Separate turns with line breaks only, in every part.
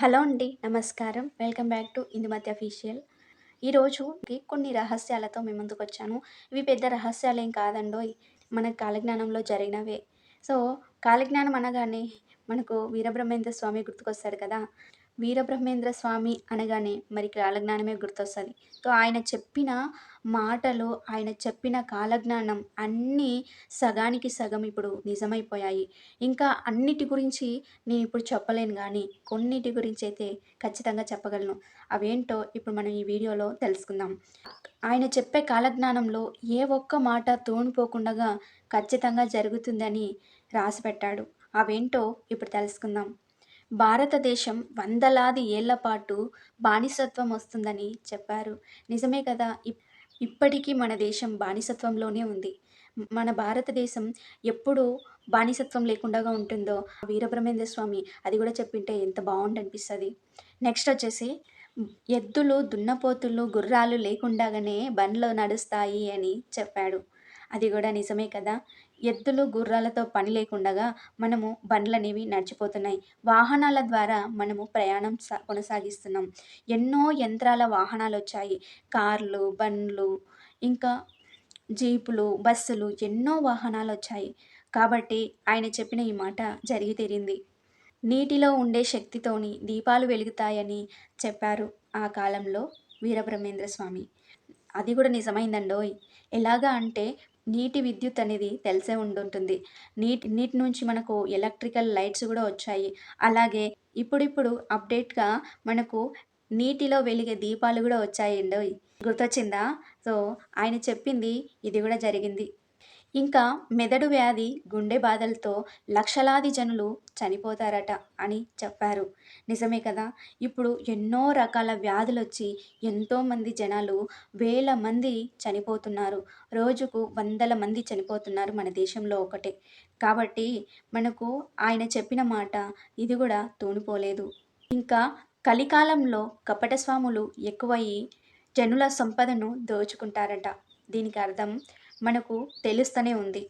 Hello అండి నమస్కారం. Welcome back to Indumathi official. ఈరోజు కొన్ని రహస్యాలతో మేము ముందుకు వచ్చాను. ఇవి పెద్ద రహస్యాలు ఏం కాదండోయ్ మన కాలజ్ఞానంలో జరిగినవే. సో కాలజ్ఞానం అనగానే మనకు వీరబ్రహ్మేంద్ర స్వామి గుర్తుకొస్తాడు కదా. వీరబ్రహ్మేంద్ర స్వామి అనగానే మరి కాలజ్ఞానమే గుర్తొస్తుంది. సో ఆయన చెప్పిన మాటలు ఆయన చెప్పిన కాలజ్ఞానం అన్నీ సగానికి సగం ఇప్పుడు నిజమైపోయాయి. ఇంకా అన్నిటి గురించి నేను ఇప్పుడు చెప్పలేను కానీ కొన్నిటి గురించి అయితే ఖచ్చితంగా చెప్పగలను. అవేంటో ఇప్పుడు మనం ఈ వీడియోలో తెలుసుకుందాం. ఆయన చెప్పే కాలజ్ఞానంలో ఏ ఒక్క మాట తోనిపోకుండా ఖచ్చితంగా జరుగుతుందని రాసి పెట్టాడు. అవేంటో ఇప్పుడు తెలుసుకుందాం. భారతదేశం వందలాది ఏళ్ళ పాటు బానిసత్వం వస్తుందని చెప్పారు. నిజమే కదా ఇప్- ఇప్పటికీ మన దేశం బానిసత్వంలోనే ఉంది. మన భారతదేశం ఎప్పుడు బానిసత్వం లేకుండా ఉంటుందో వీరబ్రహ్మేంద్ర స్వామి అది కూడా చెప్పింటే ఎంత బాగుండు అనిపిస్తుంది నెక్స్ట్ వచ్చేసి ఎద్దులు దున్నపోతులు గుర్రాలు లేకుండానే బండ్లు నడుస్తాయి అని చెప్పాడు. అది కూడా నిజమే కదా. ఎద్దులు గుర్రాలతో పని లేకుండగా మనము బండ్లనేవి నడిచిపోతున్నాయి. వాహనాల ద్వారా మనము ప్రయాణం సా కొనసాగిస్తున్నాం. ఎన్నో యంత్రాల వాహనాలు వచ్చాయి కార్లు బండ్లు ఇంకా జీపులు బస్సులు ఎన్నో వాహనాలు వచ్చాయి కాబట్టి ఆయన చెప్పిన ఈ మాట జరిగి తీరింది. నీటిలో ఉండే శక్తితోని దీపాలు వెలుగుతాయని చెప్పారు ఆ కాలంలో వీరబ్రహ్మేంద్ర స్వామి అది కూడా నిజమైందండోయ్. ఎలాగా అంటే నీటి విద్యుత్ అనేది తెలిసే ఉండుంటుంది. నీటి నీటి నుంచి మనకు ఎలక్ట్రికల్ లైట్స్ కూడా వచ్చాయి. అలాగే ఇప్పుడిప్పుడు అప్డేట్గా మనకు నీటిలో వెలిగే దీపాలు కూడా వచ్చాయండి. గుర్తొచ్చిందా? సో ఆయన చెప్పింది ఇది కూడా జరిగింది. ఇంకా మెదడు వ్యాధి గుండె బాధలతో లక్షలాది జనులు చనిపోతారట అని చెప్పారు. నిజమే కదా? ఇప్పుడు ఎన్నో రకాల వ్యాధులు వచ్చి ఎంతోమంది జనాలు వేల మంది చనిపోతున్నారు. రోజుకు వందల మంది చనిపోతున్నారు మన దేశంలో ఒకటే. కాబట్టి మనకు ఆయన చెప్పిన మాట ఇది కూడా తూనిపోలేదు. ఇంకా కలికాలంలో కపటస్వాములు ఎక్కువయ్యి జనుల సంపదను దోచుకుంటారట. దీనికి అర్థం మనకు తెలుస్తూనే ఉంది.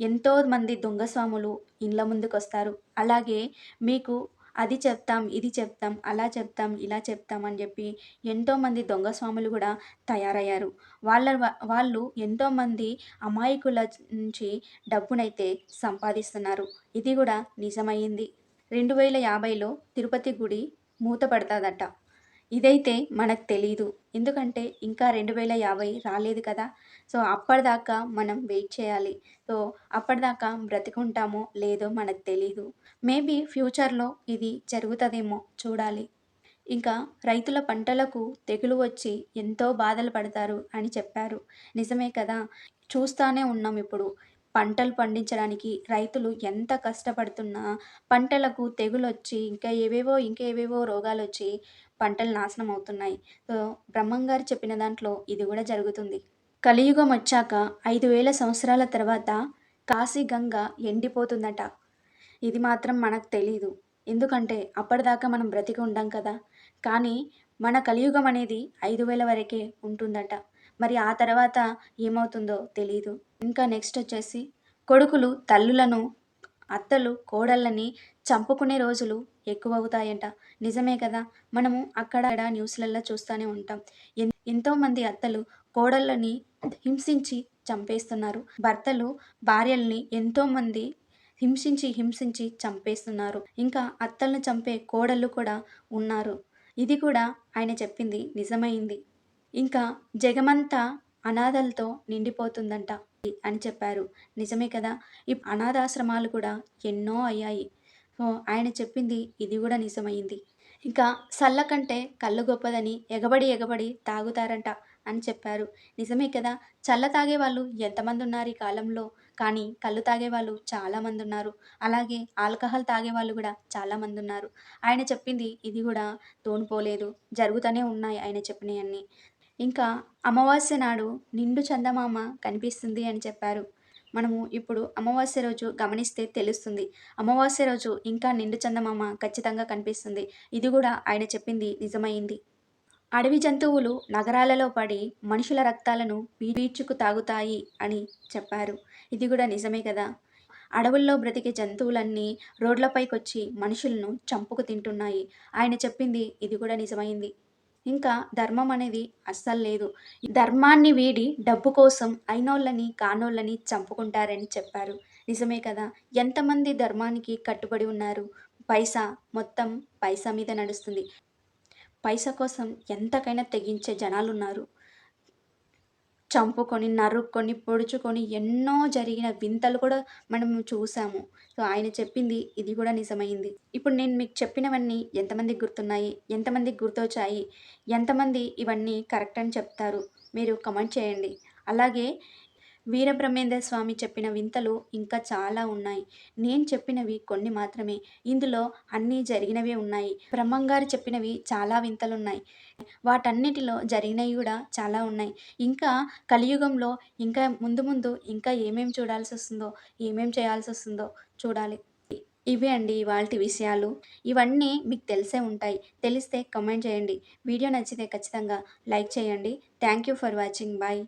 ఎంతోమంది దొంగ స్వాములు ఇండ్ల ముందుకు వస్తారు అలాగే మీకు అది చెప్తాం ఇది చెప్తాం అలా చెప్తాం ఇలా చెప్తాం అని చెప్పి ఎంతోమంది దొంగ స్వాములు కూడా తయారయ్యారు. వాళ్ళ వాళ్ళు ఎంతోమంది అమాయకుల నుంచి డబ్బునైతే సంపాదిస్తున్నారు. ఇది కూడా నిజమైంది. రెండు వేల యాభైలో తిరుపతి గుడి మూతపడతాదట. ఇదైతే మనకు తెలీదు. ఎందుకంటే ఇంకా రెండు వేల యాభై రాలేదు కదా. సో అప్పటిదాకా మనం వెయిట్ చేయాలి. సో అప్పటిదాకా బ్రతికుంటామో లేదో మనకు తెలీదు. మేబీ ఫ్యూచర్లో ఇది జరుగుతుందేమో చూడాలి. ఇంకా రైతుల పంటలకు తెగులు వచ్చి ఎంతో బాధలు పడతారు అని చెప్పారు. నిజమే కదా. చూస్తానే ఉన్నాం ఇప్పుడు. పంటలు పండించడానికి రైతులు ఎంత కష్టపడుతున్నా పంటలకు తెగులు వచ్చి ఇంకా ఏవేవో ఇంకా ఏవేవో రోగాలు వచ్చి పంటలు నాశనం అవుతున్నాయి. సో బ్రహ్మంగారు చెప్పిన దాంట్లో ఇది కూడా జరుగుతుంది. కలియుగం వచ్చాక ఐదు వేల సంవత్సరాల తర్వాత కాశీ గంగ ఎండిపోతుందట. ఇది మాత్రం మనకు తెలీదు. ఎందుకంటే అప్పటిదాకా మనం బ్రతికి ఉండం కదా. కానీ మన కలియుగం అనేది ఐదు వేల వరకే ఉంటుందట. మరి ఆ తర్వాత ఏమవుతుందో తెలియదు ఇంకా నెక్స్ట్ వచ్చేసి కొడుకులు తల్లులను అత్తలు కోడళ్ళని చంపుకునే రోజులు ఎక్కువ అవుతాయంట నిజమే కదా? మనము అక్కడ న్యూస్లలో చూస్తూనే ఉంటాం. ఎంతోమంది అత్తలు కోడళ్ళని హింసించి చంపేస్తున్నారు. భర్తలు భార్యల్ని ఎంతోమంది హింసించి హింసించి చంపేస్తున్నారు. ఇంకా అత్తలను చంపే కోడళ్ళు కూడా ఉన్నారు. ఇది కూడా ఆయన చెప్పింది నిజమైంది. ఇంకా జగమంతా అనాథలతో నిండిపోతుందంట అని చెప్పారు. నిజమే కదా? ఈ అనాథాశ్రమాలు కూడా ఎన్నో అయ్యాయి. సో ఆయన చెప్పింది ఇది కూడా నిజమైంది. ఇంకా సల్ల కంటే కళ్ళు గొప్పదని ఎగబడి ఎగబడి తాగుతారంట అని చెప్పారు. నిజమే కదా? చల్ల తాగే వాళ్ళు ఎంతమంది ఉన్నారు ఈ కాలంలో? కానీ కళ్ళు తాగే వాళ్ళు చాలామంది ఉన్నారు. అలాగే ఆల్కహాల్ తాగే వాళ్ళు కూడా చాలామంది ఉన్నారు. ఆయన చెప్పింది ఇది కూడా తోనిపోలేదు. జరుగుతూనే ఉన్నాయి ఆయన చెప్పినవన్నీ ఇంకా అమావాస్య నాడు నిండు చందమామ కనిపిస్తుంది అని చెప్పారు. మనము ఇప్పుడు అమావాస్య రోజు గమనిస్తే తెలుస్తుంది. అమావాస్య రోజు ఇంకా నిండు చందమామ ఖచ్చితంగా కనిపిస్తుంది. ఇది కూడా ఆయన చెప్పింది నిజమైంది. అడవి జంతువులు నగరాలలో పడి మనుషుల రక్తాలను పీడ్చుకు తాగుతాయి అని చెప్పారు. ఇది కూడా నిజమే కదా? అడవుల్లో బ్రతికే జంతువులన్నీ రోడ్లపైకొచ్చి మనుషులను చంపుకు తింటున్నాయి. ఆయన చెప్పింది ఇది కూడా నిజమైంది. ఇంకా ధర్మం అనేది అస్సలు లేదు. ధర్మాన్ని వీడి డబ్బు కోసం అయినోళ్ళని కానోళ్ళని చంపుకుంటారని చెప్పారు. నిజమే కదా? ఎంతమంది ధర్మానికి కట్టుబడి ఉన్నారు? పైసా మొత్తం పైసా మీద నడుస్తుంది. పైసా కోసం ఎంతకైనా తెగించే జనాలు ఉన్నారు చంపుకొని నరుక్కొని పొడుచుకొని ఎన్నో జరిగిన వింతలు కూడా మనం చూసాము. సో ఆయన చెప్పింది ఇది కూడా నిజమైంది. ఇప్పుడు నేను మీకు చెప్పినవన్నీ ఎంతమందికి గుర్తున్నాయి? ఎంతమందికి గుర్తొచ్చాయి? ఎంతమంది ఇవన్నీ కరెక్ట్ అని చెప్తారు? మీరు కమెంట్ చేయండి. అలాగే వీరబ్రహ్మేంద్ర స్వామి చెప్పిన వింతలు ఇంకా చాలా ఉన్నాయి. నేను చెప్పినవి కొన్ని మాత్రమే. ఇందులో అన్నీ జరిగినవే ఉన్నాయి. బ్రహ్మంగారు చెప్పినవి చాలా వింతలు ఉన్నాయి వాటన్నిటిలో జరిగినవి కూడా చాలా ఉన్నాయి. ఇంకా కలియుగంలో ఇంకా ముందు ముందు ఇంకా ఏమేమి చూడాల్సి వస్తుందో ఏమేం చేయాల్సి వస్తుందో చూడాలి. ఇవే అండి ఇవాళ విషయాలు. ఇవన్నీ మీకు తెలిసే ఉంటాయి. తెలిస్తే కమెంట్ చేయండి. వీడియో నచ్చితే ఖచ్చితంగా లైక్ చేయండి. Thank you for watching. Bye.